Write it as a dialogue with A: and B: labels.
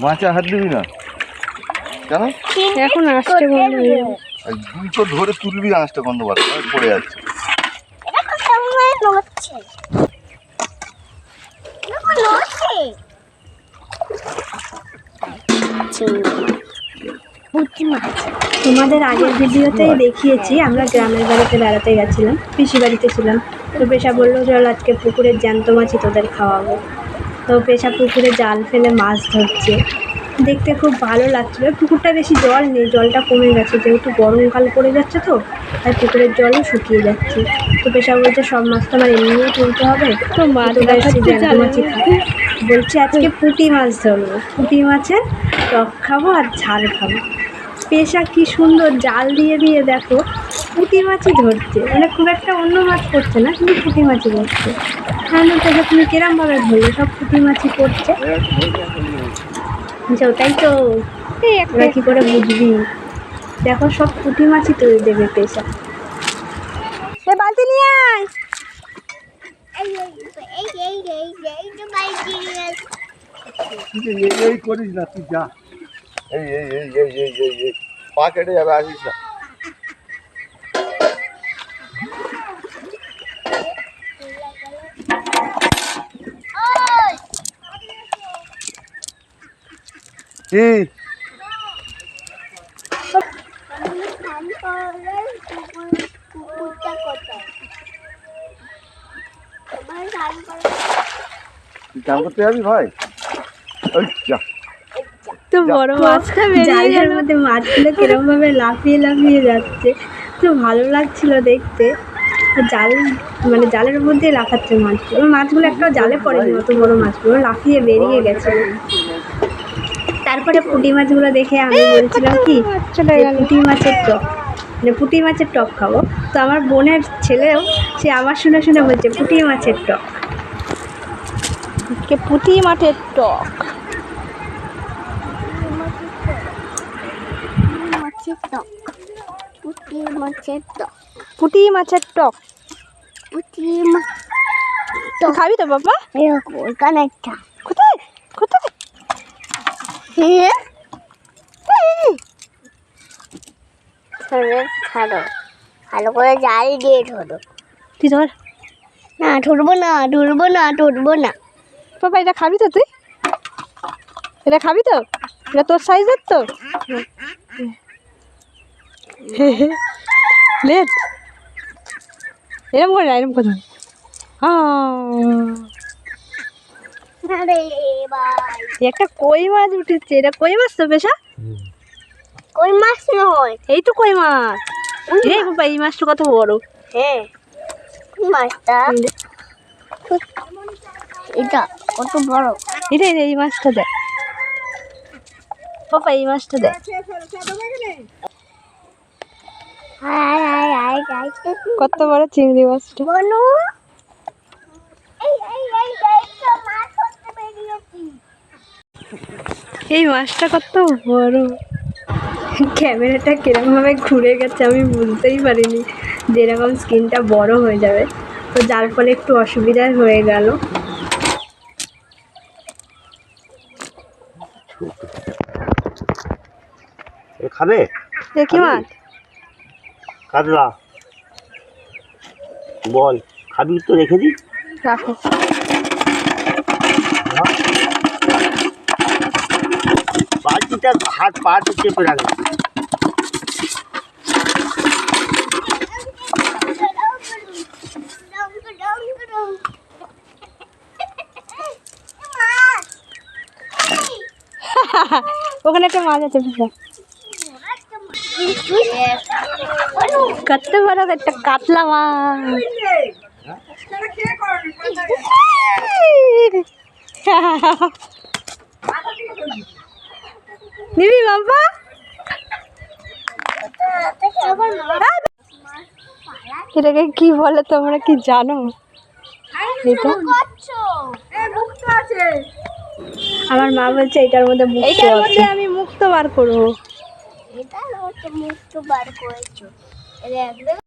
A: মাছে হাত দিবি না? কেন?
B: এখন আসতে বন্ধ হয়ে যাবে।
A: এই দুটো ধরে তুলবি আঁশটা গন্ধ বার পড়ে যাচ্ছে।
C: মাছ।
B: তোমাদের আগের ভিডিওতেই দেখিয়েছি আমরা গ্রামের বাড়িতে বেড়াতে গেছিলাম পিসি বাড়িতে ছিলাম। তো পেশা বলল চল আজকে পুকুরের জ্যান্ত মাছি তোদের খাওয়াবো। তো পেশা পুকুরে জাল ফেলে মাছ ধরছে। দেখতে খুব ভালো লাগছিল। পুকুরটা বেশি জল নেই জলটা কমে গেছে। যেহেতু গরমকাল পড়ে যাচ্ছে তো আর পুকুরের জলও শুকিয়ে যাচ্ছে। তো পেশা বলছে সব মাছ তো আমার এমনিও তুলতে হবে। তো মাছ বলছি আজকে পুঁটি মাছ ধরবো। পুঁটি মাছের টক খাব আর ঝাল খাব। পেশা কি সুন্দর জাল দিয়ে দিয়ে দেখো। পুঁটি মাছই ধরছে মানে খুব একটা অন্য মাছ করছে না কিন্তু পুঁটি মাছই ধরছে হ্যাঁ পেশা তুমি কিরমভাবে ধরলে সব পুঁটি মাছই করছে আচ্ছা ওটাই তো ওরা কী করে বুঝবি দেখো সব পুঁটি মাছই তৈরি দেবে পেশা এ বালতি নিয়ে আয়
C: এই এই এই এই এই
A: এই করিস না তুই যা এই এই এই এই এই এই এই পা কেটে যাবে আসিস না তুই চান করতে যাবি ভাই? ওই যা।
B: তো বড় মাছটা মধ্যে মাছগুলো কিরম ভাবে লাফিয়ে লাফিয়ে যাচ্ছে। তো ভালো লাগছিল দেখতে। জাল মানে জালের মধ্যে লাফাচ্ছে মাছগুলো। ওই মাছগুলো একটা জালে পড়েনি অত বড় মাছগুলো। লাফিয়ে বেরিয়ে গেছে। তারপরে পুঁটি মাছগুলো দেখে আমি বলছিলাম কি পুঁটি মাছের টক মানে পুঁটি মাছের টক খাব। তো আমার বোনের ছেলেও সে আমার শুনে শুনে বলছে পুঁটি মাছের টক। পুঁটি মাছের টক?
C: মাছের টক। পুঁটি মাছের টক।
B: পুঁটি মাছের টক।
C: পুঁটি মাছ
B: খাবি তো বাবা?
C: এরকম ওখানে একটা
B: কোথায় কোথায়
C: হ্যাঁ ধরে ছাড়ো ভালো করে জাল দিয়ে ধরো।
B: তুই ধর।
C: না ধরবো না না ধরবো না।
B: বাবা এটা খাবি তো তুই? এটা খাবি তো? এটা তোর সাইজের তো? লেট এরম করে না এরম
C: আরে ভাই
B: একটা কই মাছ উঠেছে? এটা কই মাছ তো পেশা?
C: কই মাছ নয়।
B: এই তো কই মাছ। রে বাবা এই মাছটা কত বড়
C: হ্যাঁ। মাছটা? এটা কত বড়।
B: এটা এই- এই মাছটা দেয় বাবা এই মাছটা
C: হাই
B: কত বড় চিংড়ি মাছটা
C: বনু এই এই এই এই তো মাছ ধরতে বেরিয়েছি
B: এই মাছটা কত বড়? ক্যামেরাটা কিরমভাবে ঘুরে গেছে আমি বুঝতেই পারিনি। যে এরকম স্ক্রিনটা বড় হয়ে যাবে তো যার ফলে একটু অসুবিধা হয়ে গেল।
D: খাবে?
B: এ কি মাছ?
D: কাতলা। বল খাবি তো রেখে দি।
B: রাখো।
D: বালতিটা হাত পাতে চেপে রাখে
B: ওখানে একটা মাছ আছে বুঝা কত বড় একটা কাতলা মাছ নিবি বাবা এটাকে কি বলে তোমরা কি জানো? এটা? আমার মা বলছে এটার মধ্যে মুক্ত মধ্যে আমি মুক্ত বার করব।
C: এটা মুক্ত বার করেছ।